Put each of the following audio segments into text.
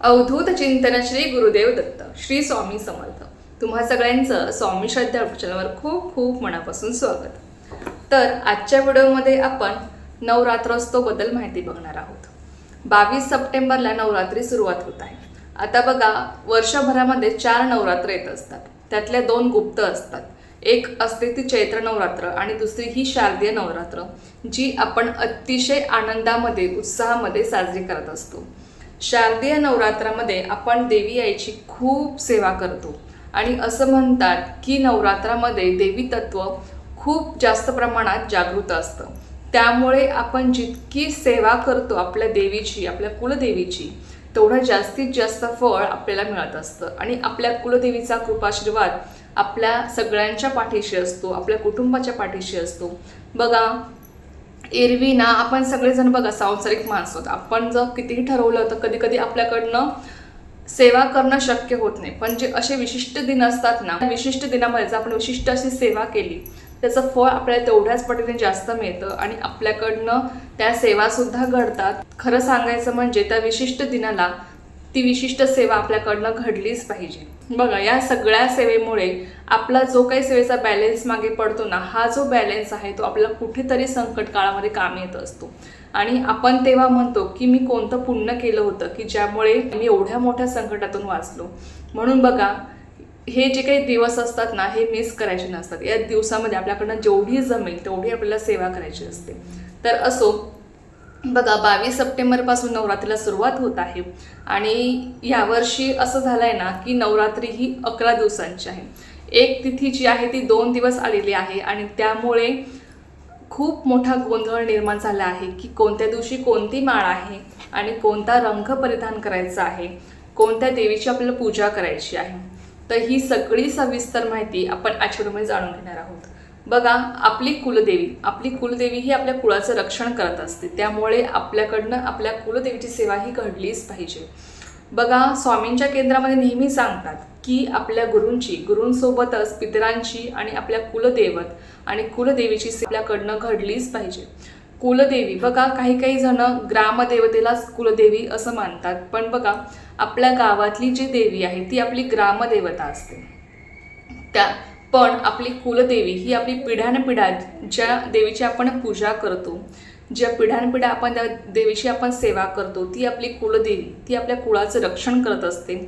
अवधूत चिंतन श्री गुरुदेव दत्त श्री स्वामी समर्थ. तुम्हा सगळ्यांचं स्वामी श्रद्धा चॅनलवर खूप खूप मनापासून स्वागत. तर आजच्या व्हिडिओमध्ये आपण नवरात्रोत्सवबद्दल माहिती बघणार आहोत. बावीस सप्टेंबरला नवरात्री सुरुवात होत आहे. आता बघा वर्षभरामध्ये चार नवरात्र येत असतात. त्यातल्या दोन गुप्त असतात. एक असते ती चैत्र नवरात्र आणि दुसरी ही शारदीय नवरात्र जी आपण अतिशय आनंदामध्ये उत्साहामध्ये साजरी करत असतो. शारदीय नवरात्रामध्ये आपण देवी आईची खूप सेवा करतो. आणि असं म्हणतात की नवरात्रामध्ये देवी तत्व खूप जास्त प्रमाणात जागृत असतं. त्यामुळे आपण जितकी सेवा करतो आपल्या देवीची आपल्या कुलदेवीची तेवढं जास्तीत जास्त फळ आपल्याला मिळत असतं. आणि आपल्या कुलदेवीचा कृपाशीर्वाद आपल्या सगळ्यांच्या पाठीशी असतो आपल्या कुटुंबाच्या पाठीशी असतो. बघा एरवी ना आपण सगळेजण बघा सांसारिक माणसं होत. आपण जर कितीही ठरवलं तर कधी कधी आपल्याकडनं सेवा करणं शक्य होत नाही. पण जे असे विशिष्ट दिन असतात ना विशिष्ट दिनामध्ये जर आपण विशिष्ट अशी सेवा केली त्याचं फळ आपल्याला तेवढ्याच पटीने जास्त मिळतं आणि आपल्याकडनं त्या सेवासुद्धा घडतात. खरं सांगायचं म्हणजे त्या विशिष्ट दिनाला ती विशिष्ट सेवा आपल्याकडनं घडलीच पाहिजे. बघा या सगळ्या सेवेमुळे आपला जो काही सेवेचा बॅलन्स मागे पडतो ना हा जो बॅलन्स आहे तो आपल्याला कुठेतरी संकट काळामध्ये काम येत असतो. आणि आपण तेव्हा म्हणतो की मी कोणतं पुण्य केलं होतं की ज्यामुळे मी एवढ्या मोठ्या संकटातून वाचलो. म्हणून बघा हे जे काही दिवस असतात ना हे मिस करायचे नसतात. या दिवसामध्ये आपल्याकडनं जेवढी जमेल तेवढी आपल्याला सेवा करायची असते. तर असो बघा बावीस सप्टेंबरपासून नवरात्रीला सुरुवात होत आहे. आणि यावर्षी असं झालं आहे ना की नवरात्री ही अकरा दिवसांची आहे. एक तिथी जी आहे ती दोन दिवस आलेली आहे आणि त्यामुळे खूप मोठा गोंधळ निर्माण झाला आहे की कोणत्या दिवशी कोणती माळ आहे आणि कोणता रंग परिधान करायचा आहे कोणत्या देवीची आपल्याला पूजा करायची आहे. तर ही सगळी सविस्तर माहिती आपण आठवड्यामध्ये जाणून घेणार आहोत. बघा आपली कुलदेवी आपली कुलदेवी ही आपल्या कुळाचं रक्षण करत असते. त्यामुळे आपल्याकडनं आपल्या कुलदेवीची सेवा ही घडलीच पाहिजे. बघा स्वामींच्या केंद्रामध्ये नेहमी सांगतात की आपल्या गुरूंची गुरूंसोबतच पितरांची आणि आपल्या कुलदेवत आणि कुलदेवीची आपल्याकडनं घडलीच पाहिजे. कुलदेवी बघा काही काही जण ग्रामदेवतेलाच कुलदेवी असं मानतात. पण बघा आपल्या गावातली जी देवी आहे ती आपली ग्रामदेवता असते. त्या पण आपली कुलदेवी ही आपली पिढ्यानपिढ्या ज्या देवीची आपण पूजा करतो ज्या पिढ्यानपिढ्या आपण त्या देवीची आपण सेवा करतो ती आपली कुलदेवी ती आपल्या कुळाचं रक्षण करत असते.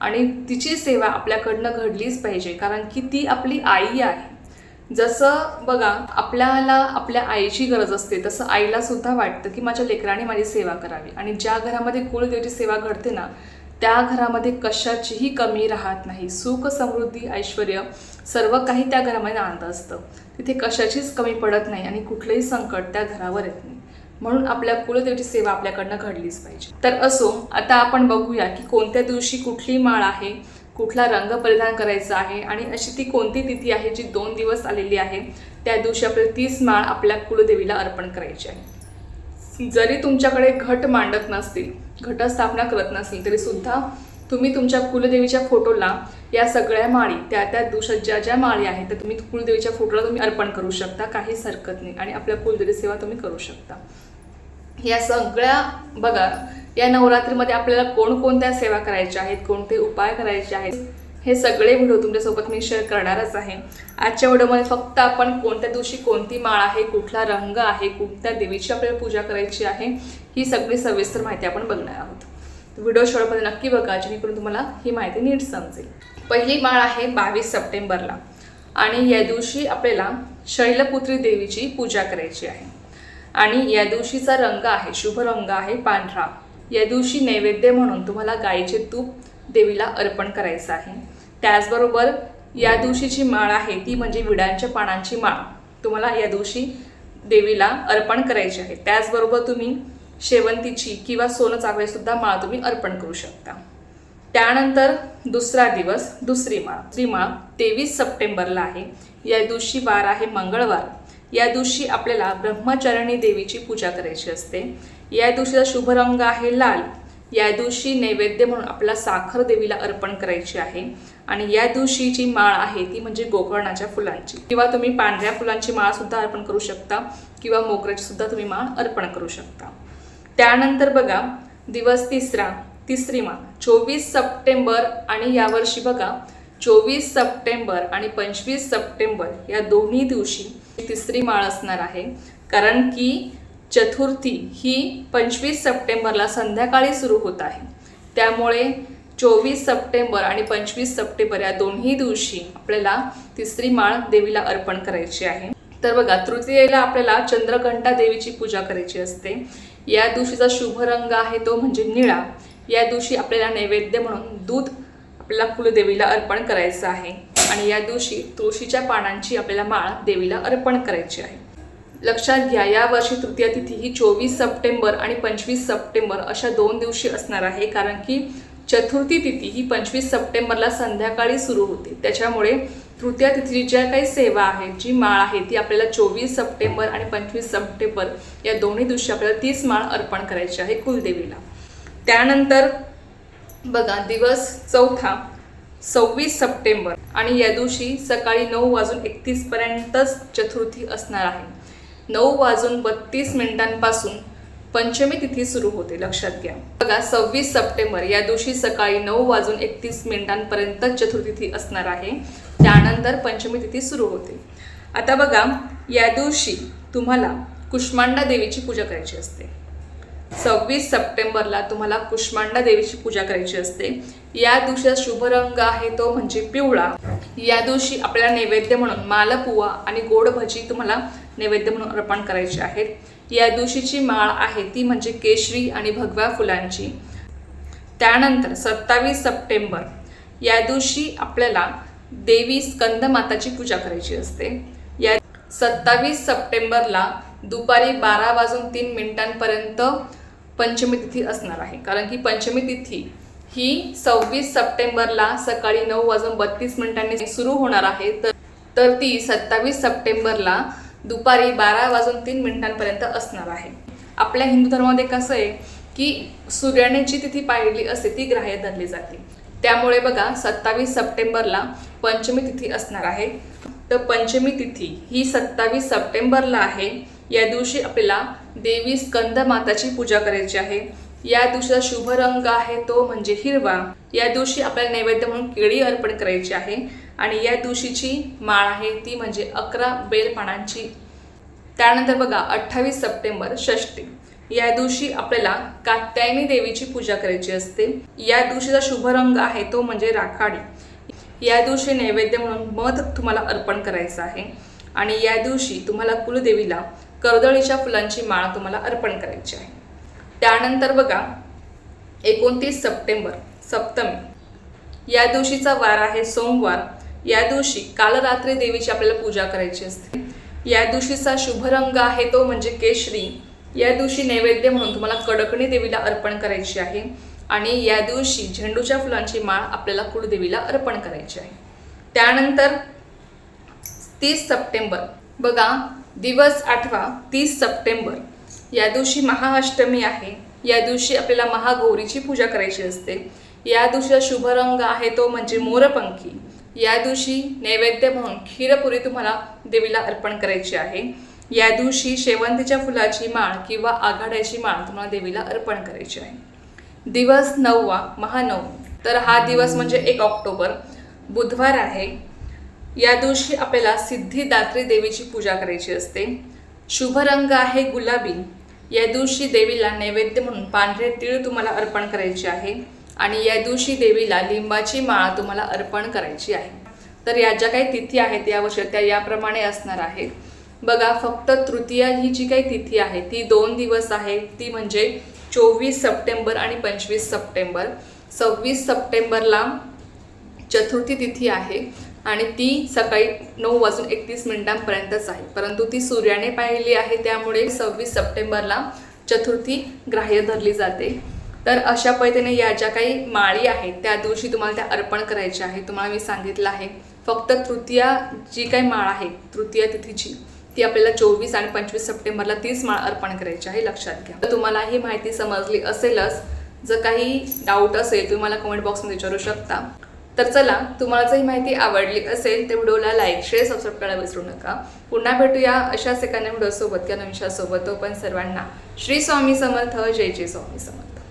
आणि तिची सेवा आपल्याकडनं घडलीच पाहिजे कारण की ती आपली आई आहे. जसं बघा आपल्याला आपल्या आईची गरज असते तसं आईला सुद्धा वाटतं की माझ्या लेकराने माझी सेवा करावी. आणि ज्या घरामध्ये कुलदेवीची सेवा घडते ना त्या घरामध्ये कशाचीही कमी राहत नाही. सुख समृद्धी ऐश्वर सर्व काही त्या घरामध्ये आनंद असतं. तिथे कशाचीच कमी पडत नाही आणि कुठलंही संकट त्या घरावर येत नाही. म्हणून आपल्या कुलदेवीची सेवा आपल्याकडनं घडलीच पाहिजे. तर असो आता आपण बघूया की कोणत्या दिवशी कुठली माळ आहे कुठला रंग परिधान करायचा आहे आणि अशी ती कोणती तिथी आहे जी दोन दिवस आलेली आहे त्या दिवशी आपल्याला तीच माळ आपल्या कुलदेवीला अर्पण करायची आहे. जरी तुमच्याकडे घट मांडत नसतील घटस्थापना करत नसतील तरीसुद्धा तुम्ही तुमच्या कुलदेवीच्या फोटोला या सगळ्या माळी त्या त्या दिवसात ज्या ज्या माळी आहेत त्या तुम्ही कुलदेवीच्या फोटोला तुम्ही अर्पण करू शकता. काहीच हरकत नाही. आणि आपल्या कुलदेवी सेवा तुम्ही करू शकता. या सगळ्या बघा या नवरात्रीमध्ये आपल्याला कोणकोणत्या सेवा करायच्या आहेत कोणते उपाय करायचे आहेत हे सगळे व्हिडिओ तुमच्यासोबत मी शेअर करणारच आहे. आजच्या व्हिडिओमध्ये फक्त आपण कोणत्या दिवशी कोणती माळ आहे कुठला रंग आहे कोणत्या देवीची आपल्याला पूजा करायची आहे ही सगळी सविस्तर माहिती आपण बघणार आहोत. व्हिडिओ शेवटमध्ये नक्की बघा जेणेकरून तुम्हाला ही माहिती नीट समजेल. पहिली माळ आहे बावीस सप्टेंबरला. आणि या दिवशी आपल्याला शैलपुत्री देवीची पूजा करायची आहे. आणि या दिवशीचा रंग आहे शुभ रंग आहे पांढरा. या दिवशी नैवेद्य म्हणून तुम्हाला गाईचे तूप देवीला अर्पण करायचं आहे. त्याचबरोबर या दिवशीची माळ आहे ती म्हणजे विड्यांच्या पानांची माळ. तुम्हाला या दिवशी देवीला अर्पण करायची आहे. त्याचबरोबर तुम्ही शेवंतीची किंवा सोनं चाफे सुद्धा माळ तुम्ही अर्पण करू शकता. त्यानंतर दुसरा दिवस दुसरी माळ. दुसरी माळ तेवीस सप्टेंबरला आहे. या दिवशी वार आहे मंगळवार. या दिवशी आपल्याला ब्रह्मचरणी देवीची पूजा करायची असते. या दिवशीचा शुभ रंग आहे लाल. या दिवशी नैवेद्य म्हणून आपल्याला साखर देवीला अर्पण करायची आहे. आणि या दिवशी जी माळ आहे ती म्हणजे गोकर्णाच्या फुलांची. किंवा तुम्ही पांढऱ्या फुलांची माळ सुद्धा अर्पण करू शकता. किंवा मोगऱ्याची सुद्धा तुम्ही माळ अर्पण करू शकता. त्यानंतर बघा दिवस तिसरा तिसरी माळ चोवीस सप्टेंबर आणि यावर्षी बघा चोवीस सप्टेंबर आणि पंचवीस सप्टेंबर या दोन्ही दिवशी तिसरी माळ असणार आहे. कारण की चतुर्थी ही पंचवीस सप्टेंबरला संध्याकाळी सुरू होत आहे. त्यामुळे चोवीस सप्टेंबर आणि पंचवीस सप्टेंबर या दोन्ही दिवशी आपल्याला तिसरी माळ देवीला अर्पण करायची आहे. तर बघा तृतीयेला आपल्याला चंद्रघंटा देवीची पूजा करायची असते. या दिवशीचा शुभ रंग आहे तो म्हणजे निळा. या दिवशी आपल्याला नैवेद्य म्हणून दूध आपल्याला कुलदेवीला अर्पण करायचं आहे. आणि या दिवशी तुळशीच्या पानांची आपल्याला माळ देवीला अर्पण करायची आहे. लक्षात घ्या या वर्षी तृतीया तिथी ही चोवीस सप्टेंबर आणि पंचवीस सप्टेंबर अशा दोन दिवशी असणार आहे. कारण की चतुर्थी तिथी ही पंचवीस सप्टेंबरला संध्याकाळी सुरू होते. त्याच्यामुळे तृतीया तिथीची ज्या काही सेवा आहेत जी माळ आहे ती आपल्याला चोवीस सप्टेंबर आणि पंचवीस सप्टेंबर या दोन्ही दिवशी आपल्याला तीच माळ अर्पण करायची आहे कुलदेवीला. त्यानंतर बघा दिवस चौथा सव्वीस सप्टेंबर आणि या दिवशी सकाळी नऊ वाजून एकतीसपर्यंतच चतुर्थी असणार आहे. नऊ वाजून बत्तीस मिनिटांपासून पंचमी तिथी सुरू होते लक्षात घ्या. बघा सव्वीस सप्टेंबर या दिवशी सकाळी नऊ वाजून एकतीस मिनिटांपर्यंत चतुर्थी असणार आहे. त्यानंतर पंचमी तिथी सुरू होते. आता बघा या दिवशी तुम्हाला कुष्मांडा देवीची पूजा करायची असते. सव्वीस सप्टेंबरला तुम्हाला कुष्मांडा देवीची पूजा करायची असते. या दिवशीचा शुभ रंग आहे तो म्हणजे पिवळा. या दिवशी आपल्याला नैवेद्य म्हणून मालपुवा आणि गोड भजी तुम्हाला नैवेद्य म्हणून अर्पण करायचे आहेत. या दिवशीची माळ आहे ती म्हणजे केशरी आणि भगव्या फुलांची. त्यानंतर सत्तावीस सप्टेंबर या दिवशी आपल्याला देवी स्कंद माताची पूजा करायची असते. या सत्तावीस सप्टेंबरला दुपारी बारा वाजून तीन मिनिटांपर्यंत पंचमी तिथी असणार आहे. कारण की पंचमी तिथी ही सव्वीस सप्टेंबरला सकाळी नऊ वाजून बत्तीस मिनिटांनी सुरू होणार आहे. तर तर ती सत्तावीस सप्टेंबरला दुपारी बारा वाजून तीन मिनिटांपर्यंत असणार आहे. आपल्या हिंदू धर्मामध्ये कसं आहे की सूर्याने जी तिथी पाहिली असते ती ग्राह्य धरली जाते. त्यामुळे बघा सत्तावीस सप्टेंबरला पंचमी तिथी असणार आहे. तर पंचमी तिथी ही सत्तावीस सप्टेंबरला आहे. या दिवशी आपल्याला देवी स्कंद माताची पूजा करायची आहे. या दिवशीचा शुभ रंग आहे तो म्हणजे हिरवा. या दिवशी आपल्याला नैवेद्य म्हणून केळी अर्पण करायची आहे. आणि या दिवशीची माळ आहे ती म्हणजे अकरा बेलपानांची. त्यानंतर बघा अठ्ठावीस सप्टेंबर षष्टी या दिवशी आपल्याला कात्यायनी देवीची पूजा करायची असते. या दिवशीचा शुभ रंग आहे तो म्हणजे राखाडी. या दिवशी नैवेद्य म्हणून मध तुम्हाला अर्पण करायचं आहे. आणि या दिवशी तुम्हाला कुलदेवीला कर्दळीच्या फुलांची माळ तुम्हाला अर्पण करायची आहे. त्यानंतर बघा एकोणतीस सप्टेंबर सप्तमी. या दिवशीचा वार आहे सोमवार. या दिवशी कालरात्री देवीची आपल्याला पूजा करायची असते. या दिवशीचा शुभ रंग आहे तो म्हणजे केशरी. या दिवशी नैवेद्य म्हणून तुम्हाला कडकणी देवीला अर्पण करायची आहे. आणि या दिवशी झेंडूच्या फुलांची माळ आपल्याला कुळदेवीला अर्पण करायची आहे. त्यानंतर तीस सप्टेंबर बघा दिवस आठवा तीस सप्टेंबर. या दिवशी महाअष्टमी आहे. या दिवशी आपल्याला महागौरीची पूजा करायची असते. या दिवशीचा शुभ रंग आहे तो म्हणजे मोरपंखी. या दिवशी नैवेद्य म्हणून खीरपुरी तुम्हाला देवीला अर्पण करायची आहे. या दिवशी शेवंतीच्या फुलाची माळ किंवा आघाड्याची माळ तुम्हाला देवीला अर्पण करायची आहे. दिवस नववा महानव तर हा दिवस म्हणजे एक ऑक्टोबर. बुधवार आहे. या दिवशी आपल्याला सिद्धिदात्री देवीची पूजा करायची असते. शुभ रंग आहे गुलाबी. या दिवशी देवीला नैवेद्य म्हणून पांढरे तीळ तुम्हाला अर्पण करायचे आहे आणि या दिवशी देवीला लिंबाची माळ तुम्हाला अर्पण करायची आहे. तर या ज्या काही तिथी आहेत या वर्षी त्या याप्रमाणे असणार आहेत. बघा फक्त तृतीया ही जी काही तिथी आहे ती दोन दिवस आहे. ती म्हणजे चोवीस सप्टेंबर आणि पंचवीस सप्टेंबर. सव्वीस सप्टेंबरला चतुर्थी तिथी आहे आणि ती सकाळी नऊ वाजून एकतीस मिनिटांपर्यंतच आहे. परंतु ती सूर्याने पाहिली आहे त्यामुळे सव्वीस सप्टेंबरला चतुर्थी ग्राह्य धरली जाते. तर अशा पद्धतीने या ज्या काही माळी आहेत त्या दिवशी तुम्हाला त्या अर्पण करायच्या आहे तुम्हाला मी सांगितलं आहे फक्त तृतीया जी काही माळ आहे तृतीया तिथीची ती आपल्याला चोवीस आणि पंचवीस सप्टेंबरला तीच माळ अर्पण करायची आहे लक्षात घ्या. तर तुम्हाला ही माहिती समजली असेलच जर काही डाऊट असेल तुम्ही मला कमेंट बॉक्समध्ये विचारू शकता. तर चला तुम्हाला जर ही माहिती आवडली असेल तर व्हिडिओला लाईक शेअर सबस्क्राईब करायला विसरू नका. पुन्हा भेटूया अशाच एका व्हिडिओसोबत किंवा नविशासोबत तो पण सर्वांना श्री स्वामी समर्थ जय जय स्वामी समर्थ.